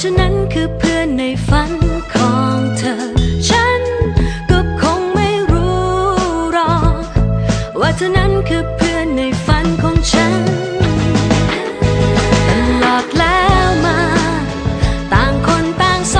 ฉันนั้นคือเพื่อนในฝันของเธอ ฉันก็คงไม่รู้หรอก ว่าเธอนั้นคือเพื่อนในฝันของฉันตลอดแล้วมาต่างคนต่างส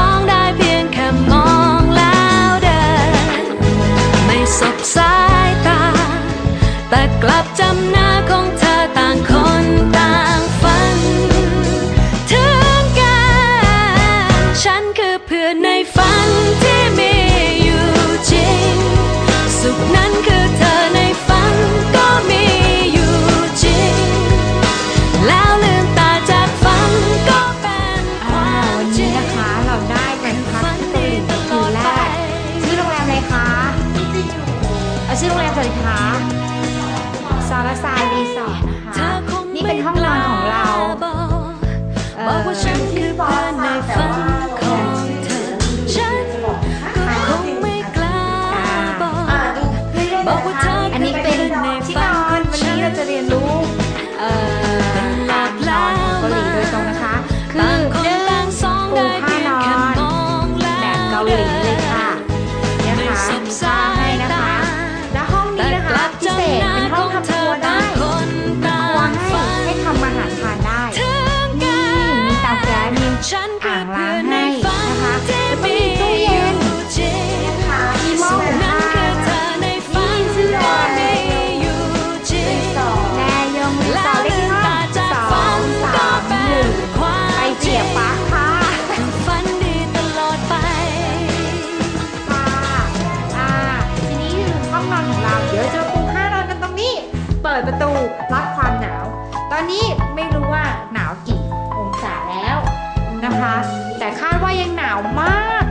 นะคะ แต่คาดว่ายังหนาวมาก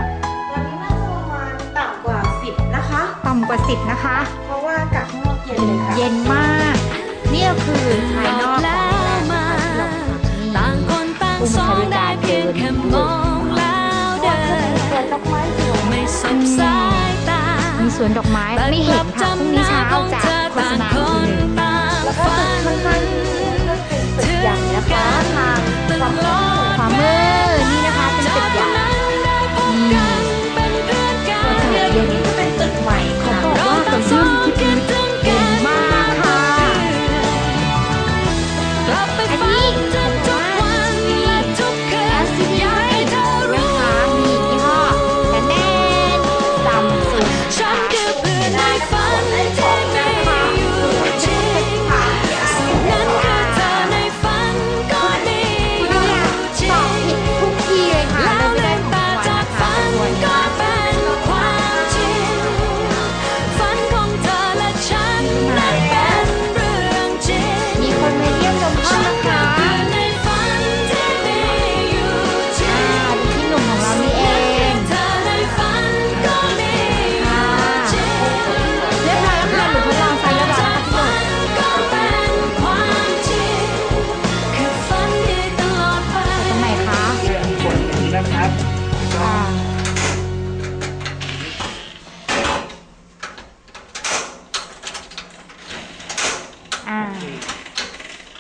ตอนนี้น่าจะประมาณต่ำกว่า 10 นะคะ ต่ำกว่า 10 นะคะ เพราะว่าอากาศข้างนอกเย็นเลยค่ะ เย็นมาก นี่ก็คือภายนอกของโรงแรมนะคะที่เราพักนี่ต่างคนต่างสองได้เพียงแค่มองแล้วเดินเปิดดอกไม้สวยไม่สบสายตามีสวนดอกไม้ไม่เห็นค่ะพรุ่งนี้เช้าจะโฆษณาอีกทีหนึ่งแล้วก็ตึกข้างๆที่ก็เป็นตึกใหญ่นะคะทางความ มืดขวามือนี่นะคะเป็นตึกใหญ่าง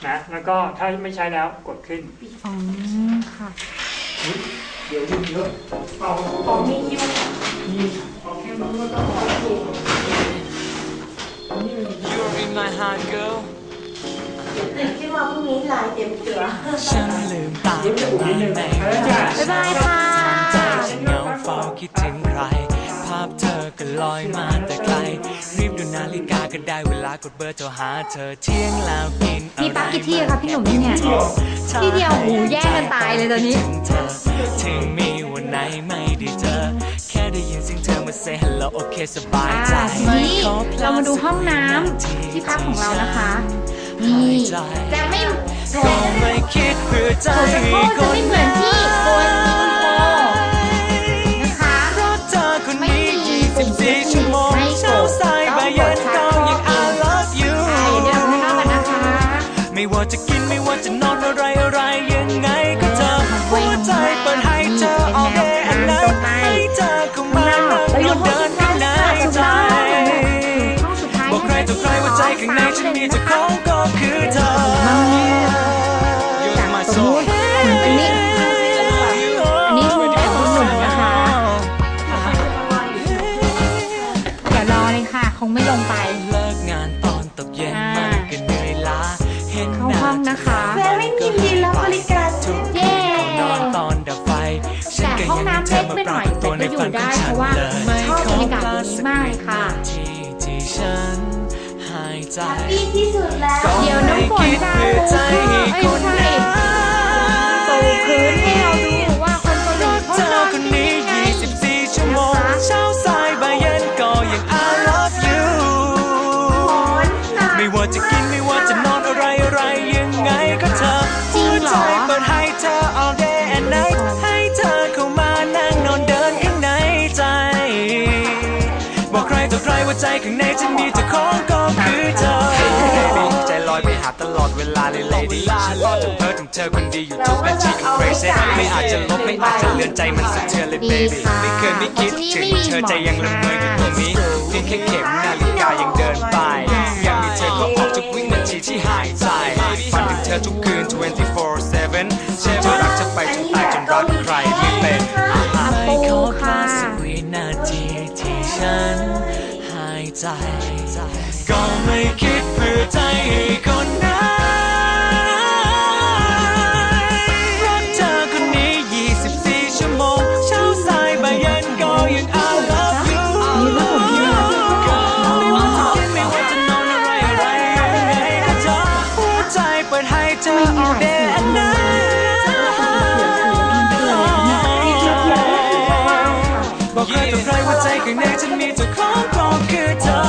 นะแล้วก็ถ้าไม่ใช้แล้วกดขึ้นอ๋อค่ะ เดี๋ยวยุ่งเยอะเอาของมียูนี่เอาแค่มือก็พอ You're in my heart girl ตื่นขึ้นมาพรุ่งนี้ลายเต็มเกลือฉันลืมตาเดี๋ยวจะอุ่นนิดนึงแล้วจ้ะบ๊ายบายค่ะใจฉันเหงาเฝ้าคิดถึงใคร ภาพเธอก็ลอยมาแต่ไกลรีบดู นาฬิกาก็ได้เวลากดเบอร์โทรหาเธอเที่ยงแล้วกินอะไรมีปักกี่ที่อะคะพี่หนุ่มที่เนี่ยที่เดียวหูแย่งกันตายเลยตอนนี้ถึงเธอถึงมีวันไหนไม่ได้เจอแค่ได้ยินเสียงเธอมา say hello โอเคสบายอ่าใจทีนี้เรามาดูห้องน้ำที่พักของเรานะคะนี่จะไม่โถก็ไม่คิดเพื่อใจโถสะโพกจะไม่เหมือนที่บนคุณโมน นั่งรถเดินข้างในใจห้องสุดท้ายบอกใครต่อใครว่าใจข้างในฉันมีเจ้าของ องน้ำเล็กไปหน่อยกตัวในแต่ก็อยู่ได้เพราะว่าชอบบรรยากาศนี้มากค่ะที่ที่ฉันหายใจดีที่สุดแล้ว เดี๋ยวน้ำฝนจะเพื่อใจให้คนเอ้ยนั้นปูพื้นให้เราดูว่าคนเกาหลีเขานออนคนยังไง ใครว่าใจข้างในฉันมีเจ้าของก็คือเธอใจลอยไปหาตลอดเวลาเลย lady ฉันรอจนเพ้อถึงเธอคนดีอยู่ทุกนาทีก็ crazy ไม่อาจจะลบไม่อาจจะเลือนใจมันสะเทือนเลยดี baby ค่ะไม่เคยไม่คิดที่ถึงนี่ไม่มีเธอใจยังละเมออยู่ตรงนี้เพียงแค่เข็มนาฬิกายังเดินไปยังมีเธอก็ออกทุกวินาทีที่หายใจฝันถึงเธอทุกคืน 24/7 ฉันจะรักเธอ คิดเพื่อใจให้คนนั้นรักเธอคนนี้ 24 ชั่วโมง เช้าสายบ่ายเย็นก็ยัง I love you นี่ว่าลักไม่ว่าจะกินไม่ว่าจะนอนอะไรอะไรยังไงก็เธอหัวใจเปิดให้เธอ all day and night บอกใครต่อใครว่าใจข้างในฉันมีเจ้าของก็คือเธอ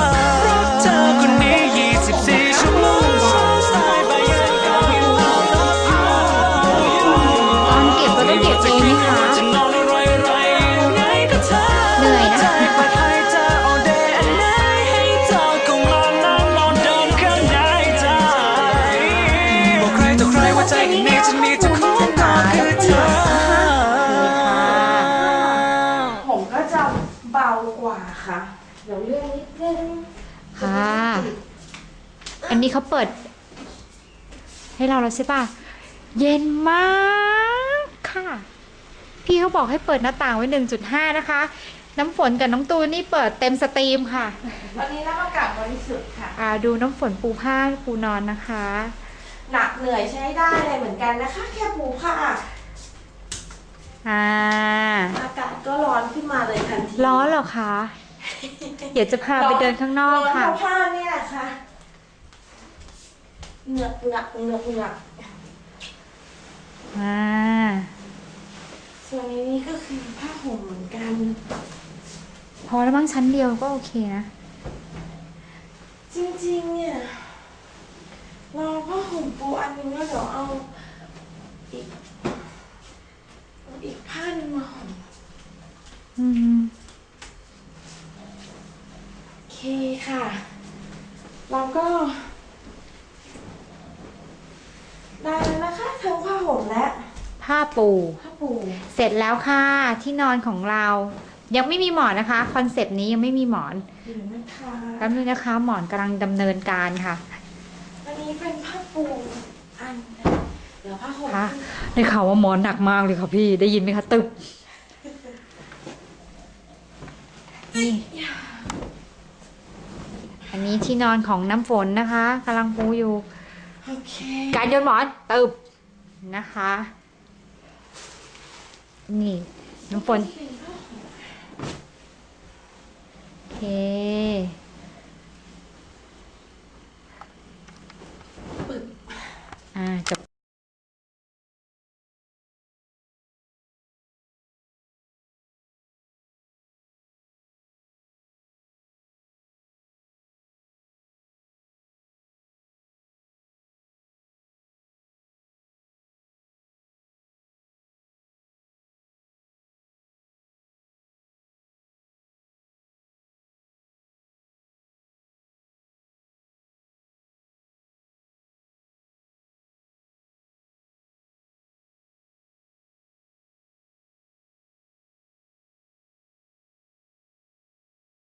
เธอ อันนี้เขาเปิด ให้เราแล้วใช่ป่ะ เย็นมากค่ะ พี่เขาบอกให้เปิดหน้าต่างไว้ 1.5 นะคะ น้ำฝนกับน้องตูนนี่เปิดเต็มสตรีมค่ะวันนี้รับอากาศบริสุทธิ์ค่ะ อ่าดูน้ำฝนปูผ้าปูนอนนะคะ หนักเหนื่อยใช้ได้เลยเหมือนกันนะคะ แค่ปูผ้าอ่าอากาศก็ร้อนขึ้นมาเลยทันทีร้อนเหรอคะ เดี๋ยวจะพาไปเดินข้างนอกค่ะ ร้อนเพราผ้าเนี่ยค่ะ เหงือกเหงือกเหงือกเหงือกอ่าส่วนในนี้ก็คือผ้าห่มเหมือนกัน พอแล้วบ้างชั้นเดียวก็โอเคนะ จริงๆ เนี่ยเราผ้าห่มปูอันนึงแล้วเดี๋ยวเอาอีกเอาอีกผ้าหนึงมาห่มอืม โอเคค่ะ เราก็ ได้แล้วนะคะทั้งผ้าห่มและ ผ้าปู ผ้าปู เส ร็จแล้วค่ะ ที่นอนของเรา ยังไม่มีหมอนนะคะ คอนเซปต์นี้ยังไม่มีหมอนเดี๋ยวนะคะแป๊บนึงนะคะ หมอนกำลังดำเนินการค่ะอันนี้เป็นผ้าปูอันนะเดี๋ยวผ้าห่มค่ะได้ข่าวว่าหมอนหนักมากเลยค่ะพี่ได้ยินไหมคะตึบนี่อันนี้ที่นอนของน้ำฝนนะคะกำลังปูอยู่โอเคการโยนหมอนตึบนะคะ นี่ น้ำฝนโอเค อ่าจบ